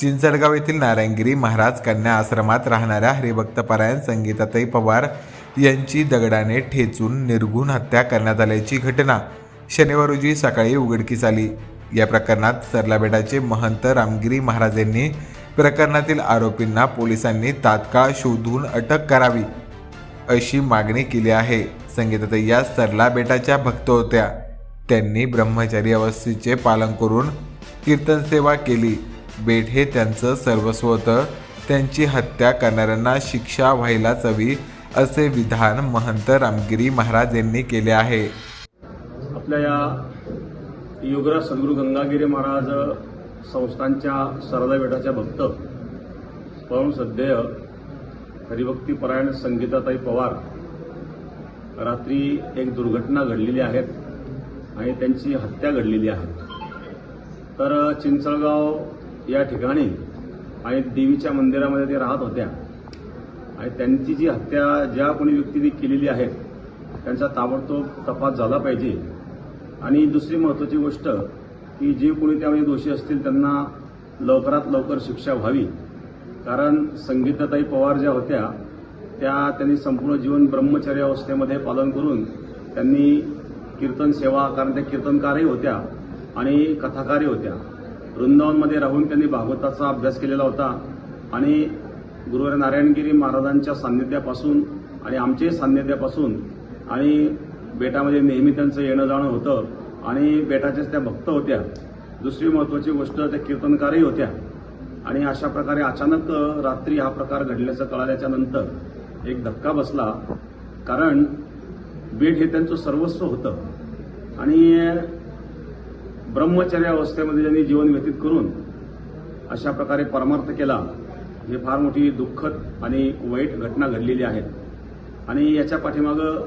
चिंचडगाव येथील नारायणगिरी महाराज कन्या आश्रमात राहणाऱ्या हरिभक्तपरायण संगीताताई पवार यांची दगडाने ठेचून निर्घुण हत्या करण्यात आल्याची घटना शनिवार रोजी सकाळी उघडकीस आली. या प्रकरणात सरलाबेटाचे महंत रामगिरी महाराज यांनी प्रकरणातील आरोपींना पोलिसांनी तात्काळ शोधून अटक करावी अशी मागणी केली आहे. संगीताताई या सरला बेटाच्या भक्त होत्या. त्यांनी ब्रह्मचारी अवस्थेचे पालन करून कीर्तन सेवा केली. बेट हे त्यांचं सर्वस्व होतं. त्यांची हत्या करणाऱ्यांना शिक्षा व्हायलाच हवी असे विधान महंत रामगिरी महाराज यांनी केले आहे. आपल्या या योगराज सद्गुरू गंगागिरी महाराज संस्थांच्या सरदा बेटाच्या भक्त परम सध्य हरिभक्तीपरायण संगीताताई पवार रात्री एक दुर्घटना घडलेली आहे आणि त्यांची हत्या घडलेली आहे. तर चिंचळगाव या ठिकाणी आणि देवीच्या मंदिरामध्ये ते राहत होत्या. आणि त्यांची जी हत्या ज्या कोणी व्यक्तीने केलेली आहे त्यांचा ताबडतोब तपास झाला पाहिजे. आणि दुसरी महत्त्वाची गोष्ट की जे कोणी त्यामध्ये दोषी असतील त्यांना लवकरात लवकर शिक्षा व्हावी. कारण संगीताताई पवार ज्या होत्या त्या त्यांनी संपूर्ण जीवन ब्रह्मचर्य अवस्थेमध्ये पालन करून त्यांनी कीर्तन सेवा कारण त्या कीर्तनकारही होत्या आणि कथाकारही होत्या. वृंदावनमध्ये राहून त्यांनी भागवताचा अभ्यास केलेला होता. आणि गुरुवार नारायणगिरी महाराजांच्या सान्निध्यापासून आणि आमचे सान्निध्यापासून आणि बेटामध्ये नेहमी त्यांचं येणं जाणं होतं. आणि बेटाच्याच त्या भक्त होत्या. दुसरी महत्त्वाची गोष्ट त्या कीर्तनकारही होत्या. आणि अशा प्रकारे अचानक रात्री हा प्रकार घडल्याचं कळाल्याच्या नंतर एक धक्का बसला. कारण बेट हे त्यांचं सर्वस्व होतं. आणि ब्रह्मचर्य अवस्थेमध्ये त्यांनी जीवन व्यतीत करून अशा प्रकारे परमार्थ केला ही फार मोठी दुःखद आणि वाईट घटना घडलेली आहे आणि याच्या पाठीमागं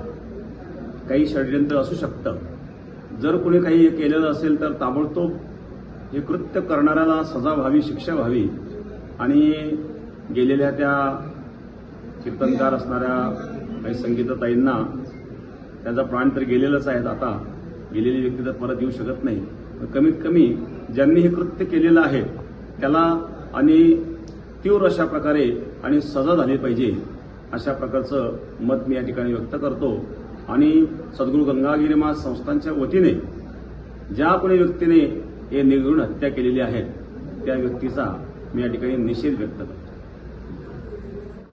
काही षडयंत्र असू शकतं. जर कोणी काही केलेलं असेल तर ताबडतोब हे कृत्य करणाऱ्याला सजा व्हावी शिक्षा व्हावी. आणि गेलेल्या त्या कीर्तनकार असणाऱ्या काही संगीतताईंना त्याचा प्राण तर गेलेलंच आहेत आता. गेलेली व्यक्ती तर परत येऊ शकत नाही. कमीत कमी ज्यांनी हे कृत्य केलेलं आहे त्याला आणि तीव्र अशा प्रकारे आणि सजा झाली पाहिजे अशा प्रकारचं मत मी या ठिकाणी व्यक्त करतो. आणि सद्गुरू गंगागिरी महाराज संस्थांच्या वतीने ज्या कोणी व्यक्तीने हे निर्गुण हत्या केलेली आहे त्या व्यक्तीचा मी या ठिकाणी निषेध व्यक्त करतो.